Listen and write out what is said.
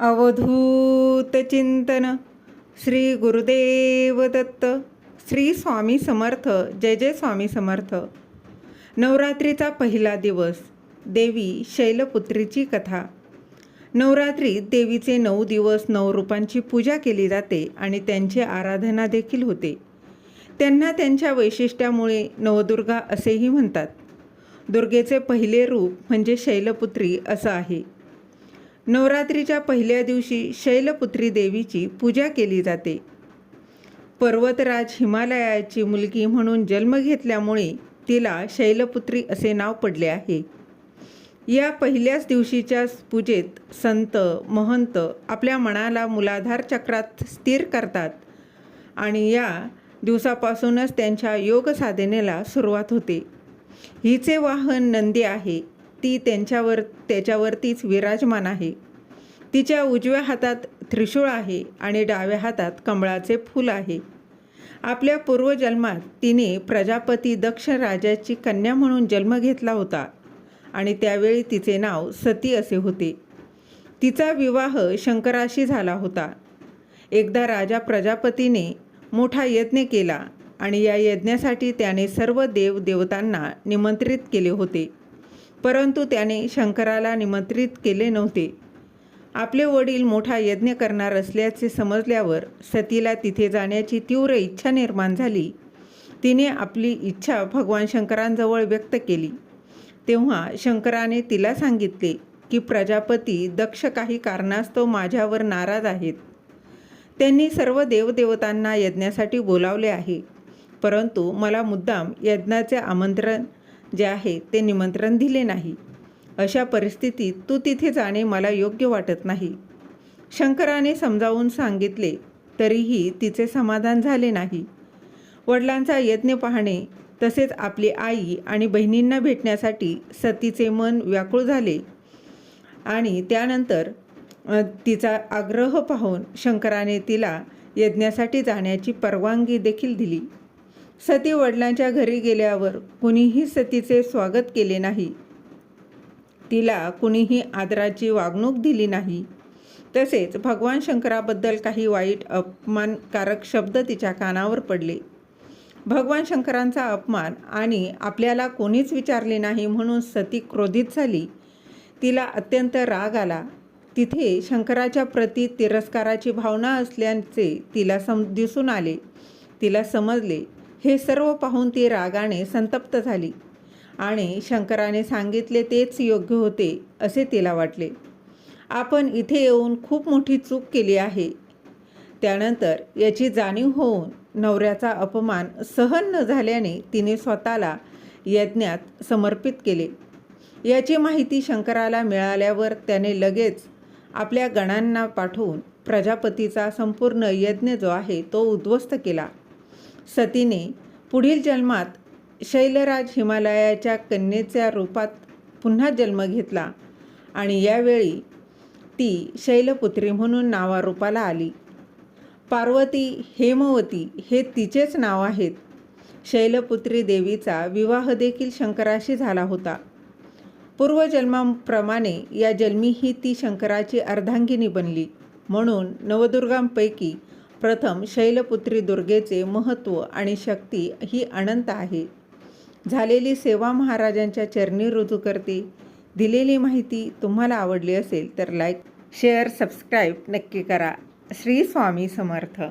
अवधूत चिंतन. श्री गुरुदेव दत्त. श्री स्वामी समर्थ. जय जय स्वामी समर्थ. नवरात्रीचा पहिला दिवस. देवी शैलपुत्रीची कथा. नवरात्रीत देवीचे नऊ दिवस नऊ रूपांची पूजा केली जाते आणि त्यांची आराधना देखील होते. त्यांना त्यांच्या वैशिष्ट्यामुळे नवदुर्गा असेही म्हणतात. दुर्गेचे पहिले रूप म्हणजे शैलपुत्री असं आहे. नवरात्रीच्या पहिल्या दिवशी शैलपुत्री देवीची पूजा केली जाते. पर्वतराज हिमालयाची मुलगी म्हणून जन्म घेतल्यामुळे तिला शैलपुत्री असे नाव पडले आहे. या पहिल्याच दिवशीच्या पूजेत संत महंत आपल्या मनाला मुलाधार चक्रात स्थिर करतात आणि या दिवसापासूनच त्यांच्या योग साधनेला सुरुवात होते. हिचे वाहन नंदी आहे. ती त्यांच्यावर त्याच्यावरतीच विराजमान आहे. तिच्या उजव्या हातात त्रिशूळ आहे आणि डाव्या हातात कमळाचे फूल आहे. आपल्या पूर्वजन्मात तिने प्रजापती दक्ष राजाची कन्या म्हणून जन्म घेतला होता आणि त्यावेळी तिचे नाव सती असे होते. तिचा विवाह शंकराशी झाला होता. एकदा राजा प्रजापतीने मोठा यज्ञ केला आणि या यज्ञासाठी त्याने सर्व देव देवतांना निमंत्रित केले होते. परंतु त्याने शंकराला निमंत्रित केले नव्हते. आपले वडील मोठा यज्ञ करणार असल्याचे समजल्यावर सतीला तिथे जाण्याची तीव्र इच्छा निर्माण झाली. तिने आपली इच्छा भगवान शंकरांजवळ व्यक्त केली. तेव्हा शंकराने तिला सांगितले की प्रजापती दक्ष काही कारणास्तव माझ्यावर नाराज आहेत. त्यांनी सर्व देवदेवतांना यज्ञासाठी बोलावले आहे. परंतु मला मुद्दाम यज्ञाचे आमंत्रण जे आहे ते निमंत्रण दिले नाही. अशा परिस्थितीत तू तिथे जाणे मला योग्य वाटत नाही. शंकराने समजावून सांगितले तरीही तिचे समाधान झाले नाही. वडिलांचा यज्ञ पाहणे तसेच आपली आई आणि बहिणींना भेटण्यासाठी सतीचे मन व्याकुळ झाले. आणि त्यानंतर तिचा आग्रह पाहून शंकराने तिला यज्ञासाठी जाण्याची परवानगी देखील दिली. सती वडिलांच्या घरी गेल्यावर कुणीही सतीचे स्वागत केले नाही. तिला कुणीही आदराची वागणूक दिली नाही. तसेच भगवान शंकराबद्दल काही वाईट अपमानकारक शब्द तिच्या कानावर पडले. भगवान शंकरांचा अपमान आणि आपल्याला कोणीच विचारले नाही म्हणून सती क्रोधित झाली. तिला अत्यंत राग आला. तिथे शंकराच्या प्रती तिरस्काराची भावना असल्याचे तिला सम दिसून आले. तिला समजले हे सर्व पाहून ती रागाने संतप्त झाली आणि शंकराने सांगितले तेच योग्य होते असे तिला वाटले. आपण इथे येऊन खूप मोठी चूक केली आहे. त्यानंतर याची जाणीव होऊन नवऱ्याचा अपमान सहन न झाल्याने तिने स्वतःला यज्ञात समर्पित केले. याची माहिती शंकराला मिळाल्यावर त्याने लगेच आपल्या गणांना पाठवून प्रजापतीचा संपूर्ण यज्ञ जो आहे तो उद्ध्वस्त केला. सतीने पुढील जन्मात शैलराज हिमालयाच्या कन्येच्या रूपात पुन्हा जन्म घेतला आणि यावेळी ती शैलपुत्री म्हणून नावारूपाला आली. पार्वती हेमवती हे तिचेच नाव आहेत. शैलपुत्री देवीचा विवाह देखील शंकराशी झाला होता. पूर्वजन्माप्रमाणे या जन्मीही ती शंकराची अर्धांगिनी बनली. म्हणून नवदुर्गांपैकी प्रथम शैलपुत्री दुर्गेचे महत्त्व आणि शक्ती ही अनंत आहे. झालेली सेवा महाराजांच्या चरणी रुजू करते. दिलेली माहिती तुम्हाला आवडली असेल तर लाईक शेअर सबस्क्राईब नक्की करा. श्री स्वामी समर्थ.